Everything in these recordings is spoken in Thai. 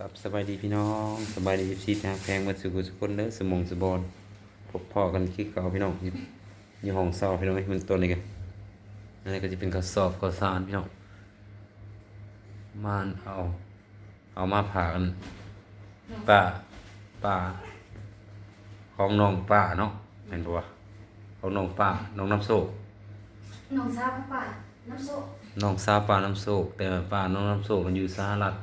กับสบายดีพี่น้องสบายดีชีทางแพงมาสู่กุศลเด้อสมองสบอนพบพ่อกันคือเก่าพี่น้องอยู่อยู่ห้องเศร้าพี่น้องไอ้มันตัวนี้กันอันนี้ก็จะเป็นกระสอบข้าวสารพี่น้องมานเอาเอามาผ่ากันป่าป่าของน้องป่าเนาะเห็นปะวะของน้องป่าน้องน้ำโซกน้องสาวป่าน้ำโซ่น้องสาวป่าน้ำโซกแต่ว่าป่าน้องน้ำโซกมันอยู่สหรัฐ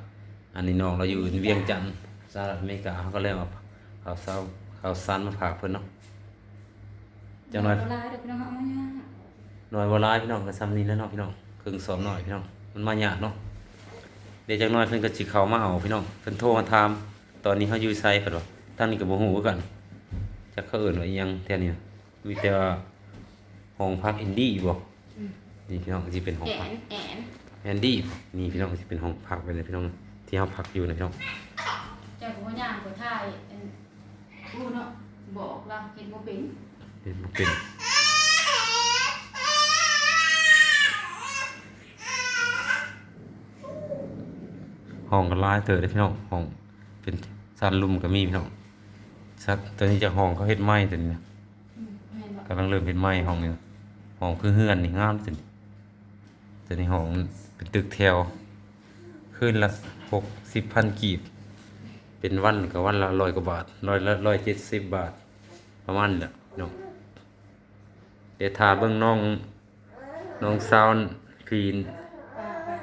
อันนี้น้องเราอยู่เวียงจันทน์สหรัฐอเมริกาเขาก็เลยเอาเอาเสาเอาซันมาฝากเพิ่นเนาะจังหน่อยเวลาเด็กพี่น้องเอาเนี่ยหน่อยบ่หลายพี่น้องก็ซ้ำนี้แล้วเนาะพี่น้องครึ่งสอบหน่อยพี่น้องมันมายากเนาะเดี๋ยวจังน้อยเพิ่นก็สิเข้ามาเอาพี่น้องเพิ่นโทรมาถามตอนนี้เฮาอยู่ไสเพิ่นว่าทางนี้ก็บ่ฮู้คือกันจักเขาเอิ้นว่าอีหยังแท้นี่นะมีแต่ว่าห้องพักอินดี้บ่นี่พี่น้องสิเป็นห้องแอพักนแอนแอนดี้นี่พี่น้องที่เป็นห้องพักไปเลยพี่น้อง ที่เขาพักอยู่นะพี่น้องเจ้าหัวย่างหัวท้ายอันอู้เนาะบอกเราเห็นบ่เป็นเป็นเป็นห้องก็ร้ายเถอะเลยพี่น้องห้องเป็นซันลุมก็มีพี่น้องซัดตอนนี้จะห้องเขาเฮ็ดไม้ตัวนี้นะอืมแม่นบ่กำลังเริ่มเฮ็ดไม้ห้องนี้ห้องคือเฮือนนี่งามสุดตัวนี้ห้องเป็นตึกแถวคืนละ หกสิบพันกีบ เป็นวันก็วันละร้อยกว่าบาทร้อยละร้อยเจ็ดสิบบาท ประมาณนี้แหละพี่น้องเดี๋ยวทาเบิ่งน้องน้องซาวน์คลีนป่าป่า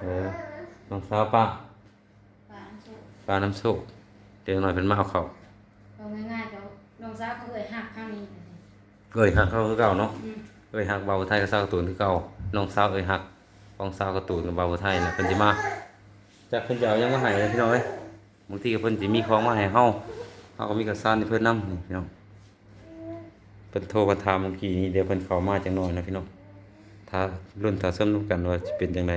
เออน้องสาวป้าป่าน้ำโซ่ป้าน้ำโชคเดี๋ยวหน่อยเป็นมาเอาเขาเอาง่ายๆเจ้าน้องสาวเขาเอ่ยหักข้างนี้เอ้ยหักเขาคือเก่าเนาะอืมเอ้ยหักเบาไทยกับสาวการ์ตูนคือเก่าน้องสาวเอ้ยหัก ของสาวการ์ตูนกับเบาไทยแหละเพิ่นสิมาจากเพิ่นจะเอาหยังมาให้เลยพี่น้องเอ้ยบางทีก็เพิ่นสิมีของมาให้เฮาเฮาก็มีกระสานให้เพิ่นนํนี่พี่น้องเพิ่นโทรมาถามเมื่อกี้นี้เดี๋ยวเพิ่นเข้ามาจังหน่อยนะพี่น้องถ้ารุ่นถ้าส้มนุกันว่าสิเป็นจังได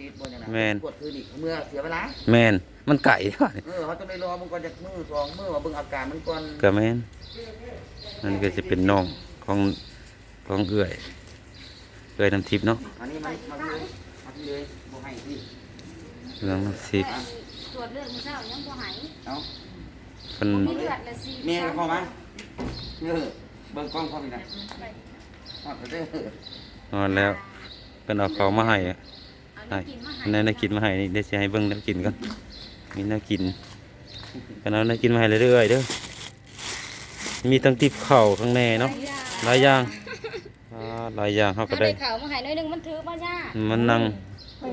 ติดบนอย่างนั้นแม่นกดคือดิเมื่อเสียเวลาแม่นมันไก่เด้อเออเขาต้องได้รอมึงก่อนจากมือสองมือมาเบิ่งอาการมันก่อนก็แม่นนั่นก็จะเป็นน้องของของเอื้อยเอื้อยน้ำทิพย์เนาะอันนี้มันมา เลยมาที่เลยบ่ให้ที่เรื่องน้ำทิพย์ตรวจเลือดมื้อเช้ายังบ่หายเอาเพิ่นมีเลือดละสิเมียก็เข้ามาเออเบิ่งกล้องเข้าไปนะฮอดเด้อนอนแล้วเพิ่นเอาของมาให้อะเอาให้น้ำกินมาให้อันนั้นน่ากินมาให้นี่เดี๋ยวสิให้เบิ่งน้ำกินก่อนมีน่ากินเพิ่นเอาน่ากินมาให้เรื่อยๆเด้อมีทั้งติบข้าวข้างในเนาะหลายอย่าง อ่าหลายอย่างเฮาก็เอาได้ได้ข่าวมาให้หน่อยหนึงมันถือบ่ย่ามันนั่ง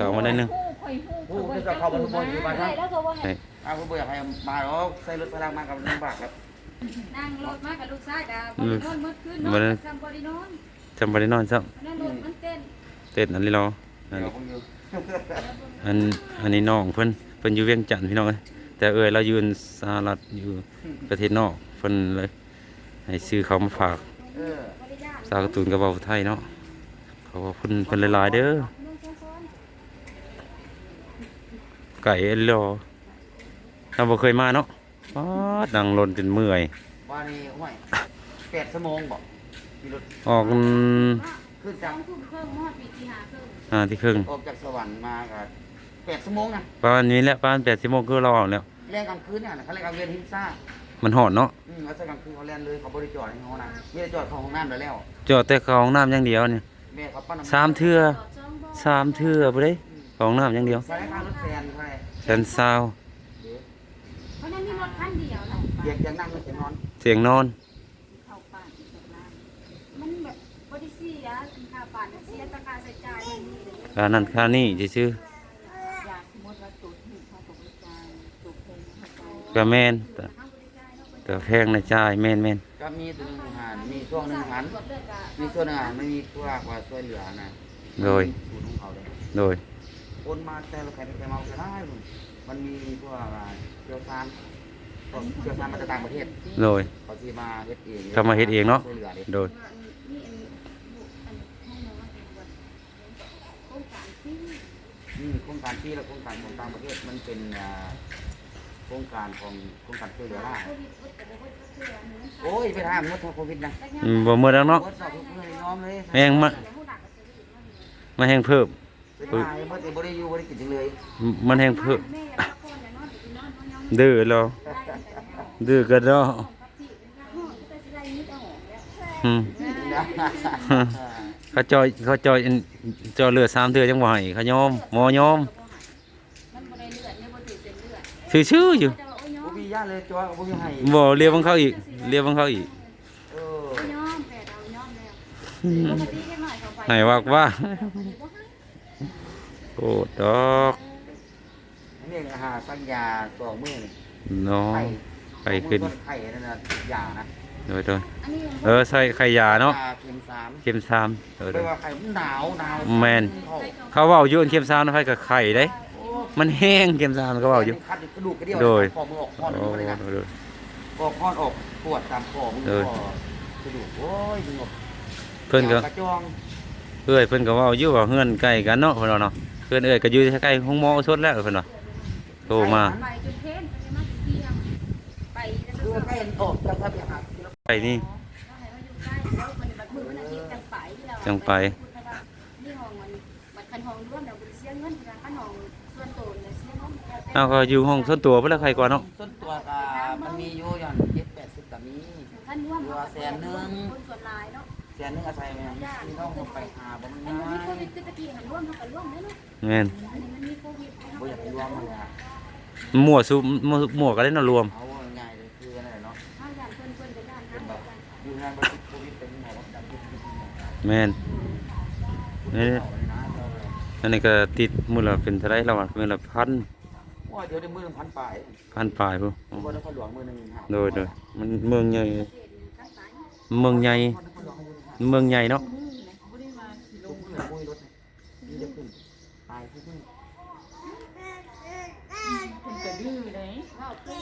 ข้าวมาได้หนึง ผู้จะเข้ามาทุกคนอยู่บ้านได้นะแล้วก็บ่ให้ให้ เอาผู้บ่อยากให้มาหรอกใส่รถพลังมากับลำบากครับนั่งรถมากับลูกชายกับบริโนอนเมื่อคืนนบ่อนได้ จำบริโนอนจำบ่ได้นอนซ้ํนั่นรถมันเต้นเต้นอันนี้รออันเดี๋ยนี้วผมอยู่อันอันนี้น้องเพิ่นเพิ่นอยู่เวียงจันทน์พี่น้องเอ้ยแต่เอ้ยเราอยู่สหรัฐอยู่ประเทศนอกเพิ่นเลยให้ซื้อเขามาฝาก เออบริยาน สาวการ์ตูนกับเบาไทยเนาะเขาว่าเพิ่นเพิ่นหลายๆเด้อนุ่งซ้อนไก่เอ็นรอเราบ่เคยมาเนาะป๊าดนั่งรถจนเมื่อยว่านี่ห้วยแปดชั่วโมงบอกมีรถออกอืมๆขึ้นสจาอกงทุ่มครึ่งมอดปีที่หาครึ่งอ่าที่ครึ่งออกจากสวรรค์มากับแปดชั่วโมงนะประมาณนี้แหละประมาณ8:00นคือเราออกแล้วแรงกลางคืนเนี่ยนะเขาเรียกกลางเวียนหิมซ่า มันฮอดเนาะอืมเขาใส่กลางคืนเขาแล่นเลยเขาบริจอดให้เขานะไม่ได้จอดเข้าห้องน้ำไปแล้วจอดแต่เข้าห้องน้ำอย่างเดียวเนี่ยแม่เขาปั้นน้ำสามเทื่อจอดจองบ่สามเทื่อบ่ได้เข้าห้องน้ำอย่างเดียวใช้ค่ารถแซนเท่าไหร่แสนซาวเดี๋ยวเพราะนั้นมีรถคันเดียวแหละเรียกยังนั่งไม่ถึงนอนเสียงนอน เข้าป่านอีกแล้วมันแบบบริเสียค่าป่านเสียตะกาใส่จ่ายอย่างนี้เลยค่านั้นค่านี้ซื่ออยากสมมติว่าตุดนี่เขาตกใจตุดเพลงเขาใจๆก็แม่นแต่ห้า มบริการเนาะแต่แพงในจ่ายแม่นแม่นก็มีตัวหนึงอาหารมีช่วงหนึ่งอาหารตรวจเลือดกะมีช่วงหนึ่งอาหารไม่มีตัวว่าช่วยเหลือนะโดยสูตรของเขาเลยโดยโอนมาแต่ละแผ่นแต่เมาจะได้มึงมันมีพวกอ่าเชี่ยวชาญพวกเชี่ยวชาญมาจากต่างประเทศโดยเขาที่มาเฮ็ดเองเขามาเฮ็ดเองเนาะช่วยเหลือเด็โดยนี่อันบุอันให้น้องว่าโครงการที่อืมโครงการที่และโครงการของต่างประเทศมันเป็นอ่า โครงการของโครงการช่วยเหลือล่าโควิดแต่บ่ว่าเพื่อหนูโอ้ยไปทำงดทางโควิดนะอืมบ่หมดแล้วเนาะงดสอบทุกเรื่องน้อมเลยแม่งมามาแห้งเพิ่มเป็นหายเมื่อแต่บ่ได้อยู่บ่ได้กินจังเลย มันแห้งเพิ่มแม่อยากพักผ่อนอยากนอนอยากนอนนอนยองดื้อแล้วได้แต่เนี่ยดื้อก็ดอห้องกับพี่เป็นห้องก็จะได้นิดเอาหอมแล้วอืมเขาจอยเขาจอยอันจอยเลือดสามเทื่อจังบ่ให้เขายอมหมอยอม มันบ่ได้เลือดเนี่ยบ่ถือ เป็นเลือดชื่อๆอยู่จะว่าโอ้ยยอบ่มมีญาติเลยจ้อยบ่มีให้บ่เรียกบังเขาอีกเรียกบังเขาอีกเออโอ้ยยอมแปดเอายอมแล้วอืมปกติแค่หน่อยเขาไปให้ว่ากว่าโกรธดอกอันนี้อาหารสัญญาสองมื้อนี่น้องไข่ไข่ขึ้นไข่นั่นน่ะยานะโดยโดยอันนี้เออใส่ไข่ยาเนาะยเข็มสามเข็มสามโดยโดแปลยว่าไข่มันหนาวหนาวแม่นเขาเว้าอยู่อันเข็มสามนะไผกับไข่เด้ มันแห้งเข็มสามเขาเว้าอยู่คัดกระดูกกระเดี่ยวโดยคอมือออกคอนโอ้มือเลยนะโดยออกคอนออกปวดตามคอมือเออคอกระดูกโอ้ยดึงออกเพิ่นก็กระจองเอ้ยเพิ่นก็เว้าอยู่ว่าเฮือนใกล้กันเนาะเพิ่นว่าเนาะเพิ่นเอ้ยก็อยู่ใกล้ห้องหมอชดแล้วเพิ่นว่าโทรมาไปจนเพ้นไปมาเที่ยงไปแล้วคือก็ใกล้ออกจากระเบียงหักไปนี่แล้วมันแบบมือมันอาทิตย์จังไปที่เราจังไปนี่ห้องมันบัด คันห้องร่วมเราเสียเงินทางคันห้องส่วนตัวเนี่ยเสียเงินแล้วแต่เอาก็อยู่ห้องส่วนตัวเพิ่นแล้วใครก่อนเนาะส่วนตัวก็มันมีอยู่อย่างเจ็ดแปดสิบก็มี คันร่วมคนส่วนหลายเนาะแสนหนึงอาศัยแม่พี่น้องผมไปหาบ่มันมันง่ามีโควิยดคือตะกี้หันร่วมเฮาก็ร่วมได้เนาะแม่นอันนี้มันมีโควิดบ่อยากไปรวมมันอะมั่วซุมั่วมั่วกันเล่นเนาะรวมเอาง่ายเลยคือนั่นแหละเนาะเฮาย่านเพิ่นเพิ่นไปย่านเป็นเฮาแบบอยู่งานบ่ติดโควิดเป็นหมอว่าดับติดติดติดแม่นนี่เอาเลยนะเอาเลยอันนี้ก็ติดมื้อละเป็นเท่าไหร่แล้วอะมื้อละพันว่าเดี๋ยวได้มือหนึ่งพันปลายพันปลายพุ่นผมว่าได้คนหลวงมือหนึ่งฮะโดยโดยมันเมืองใหญ่เมืองใหญ่เมืองใหญ่เนาะลงเรือมุ้ยรถนี่จะขึ้นตายที่นี่คุณจะดื้อเลย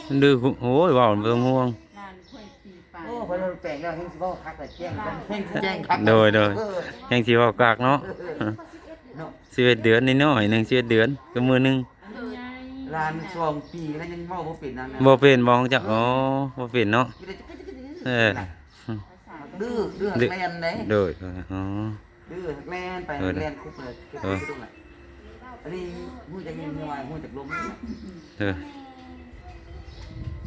มันดื้อโอ้ยว้าวบ่ต้องห่วงนานค่อยปีไปโอ้พอเราแปลงแล้วเฮงสิบ่คักแต่แจ้งเฮงแจ้งคักโดยโดยเออแห่งสิเว้ากากเนาะ เนาะ11เดือนน้อยๆหนึง11เดือนก็มื้อหนึงอันนี้ไงลานสองปีแล้วยังเว้าบ่เป็นนั่นนะบ่เป็นบ่ของเจ้าอ๋อบ่เป็นเนาะเออดื้อดื้อแลนเด้โดยอ๋อดื้อแลนไปเออแลนคุกเลยคุกไปตรงไหนอันนี้หูจะยิงหน่อยหูจะล้มเออ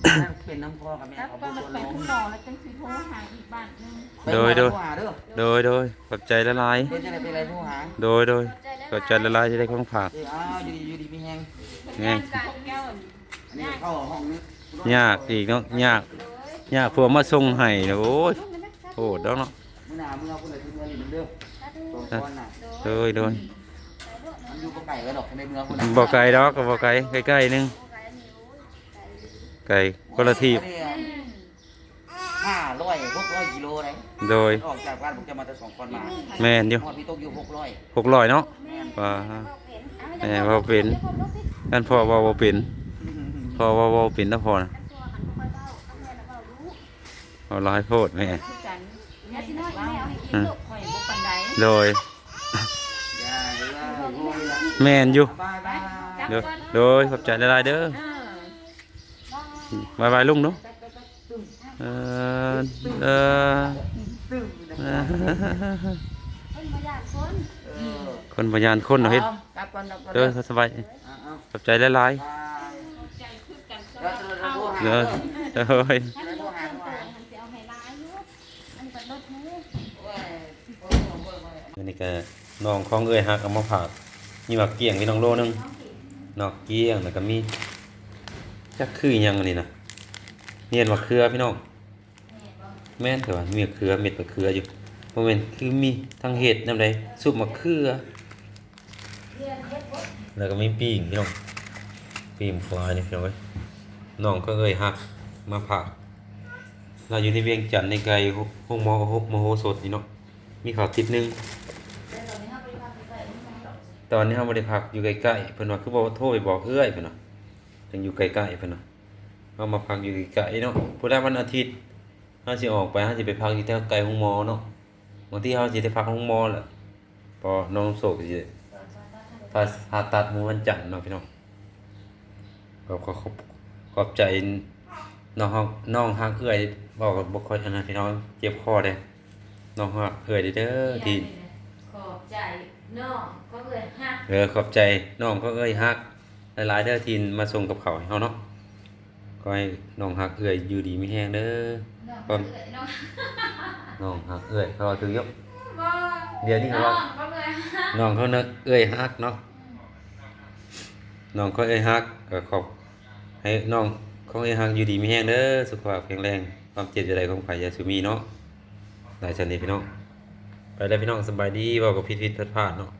นั่นเป็นน้ำพอกับแม่แล้วเขาก็บ่มาตัวไปล้มคุณหมอแล้วจังสิโทรหาอีกบ้านหนึงโดยโดยเด้อโดยโดยขอบใจละลายเดี๋ยวจะได้ไปอะไรผู้หาโดยโดยขอบใจละลายที่ได้ของฝากเอ้ยอ้าวอยู่ดีอยู่ดีมีแฮงไงการแก้วอันนี้เข้าห้องนี้ยากอีกเนาะยากยากพวกมาส่งให้เนาะโอ้ยโหดอกเนาะมื้อหน้ามื้อเอาคนละที่เมืองนี่มันเด้อสองคนน่ะโดยโดยมันอยู่บ่ไกลกันดอกในเมืองคนน่ะบ่ไกลดอกก็บ่ไกลใกล้ๆหนึง ไกลคนละทีบห้าร้อยหกร้อยกิโลเลยโดยออกจากบ้านผมจะมาแต่สองคนมาแม่นอยู่หอดพี่ตกอยู่หกร้อย600เนาะว่าแหมว่าเป็นกันพ่อว่าบ่เป็นพ่อว่าบ่เป็นนะพ่อนะเอาหลายโพดแม่คือกันแม่แม่สิสิน้น้ออยยแม่แม่เอาเอาให้ให้กินลูกข่อยบ่ปานใดโดยอย่าเวลาโอ้ยละแม่นอยู่บายบายโดยโดยขอบใจละลายเด้อ เออบายบายลุงเนาะเออเออตึ้งนะเพิ่นบ่อยากคนเออคนพยานคนเนาะเฮ็ดอากลับก่อนกลับก่อนเด้อสบายเอาเอาขอบใจละลายบายใจคือกันสเดี๋ยวำเราเอาโทรหาเด้อเด้อถ้ามีคนตัวหันสิเอาให้หลายอยู่อันนี้ก็ลดหมูโอ้ยโอ้ยโอ้ยโอ้ยอันนี้ก็น้องของเอ้ยฮักเอามาฝากมีหมักเกี้ยงมีน้องโลนึงนอกเกี้ยงแล้วก็มี จักคือยังอันนี้นะเนียนมะเขือพี่น้องแม่นแต่ว่ามีมะเขือเม็ดมะเขืออยู่บ่แม่นคือมีทั้งเห็ดนำใดซุปมะเขือแล้วก็มีปีงพี่น้องปีงควายนี่พี่น้องเอ้ยน้องก็เอ้ยฮักมาฝากเราอยู่ในเวียงจันทน์ในไกลห้องมอมโหสถนี่เนาะมีข่าวติดหนึงตอนนี้เราบ่ได้พักอยู่ใกล้ๆเพิ่นว่าคือบ่โทรไปบอกเอื้อยเพิ่นว่า จังอยู่ใกล้ๆเพิ่นว่าเรามาพักอยู่ไกลๆเนาะผู้ใดวันอาทิตย์เฮาสิออกไปเฮาสิไปพักอยู่แถวไกลห้องหมอเนาะบางทีเฮาสิได้พักห้องหมอแหละพอน้องโศกสิถ้าผ่าตัดมื้อวันจันทร์เนาะพี่น้องก็ขอขอบขอบใจน้องฮักน้องฮักเอื้อยบอกว่าบ่ค่อยอันนั้นพี่น้องเจ็บคอเด้น้องฮักเอื้อยเด้อที่ขอบใจน้องก็เลยฮักเออขอบใจน้องเขาเอ้ยฮัก หลายๆเด้อทีนมาส่งกับเขาวให้เฮาเนาะก็ให้น้องฮักเอ้ยอยู่ดีมีแฮงเด้อน้องครับก็เลยน้องน้องฮักเอ้ยเขาถึงยกบ่เดี๋ยวนี้น้ว่าองก็เลยฮักน้องเขาเนอะเอ้ยฮักเนาะน้องเขาเอ้ยฮักก็ขอบให้น้องของเอ้ยฮักอยู่ดีมีแฮงเด้อสุขภาพแข็งแรงความเจ็บจะได้ของไผอย่าสุมีเนาะหลายชันนี้พี่น้องไปแล้วพี่น้องสบายดีเว้ากับผิดๆพลาดๆเนาะ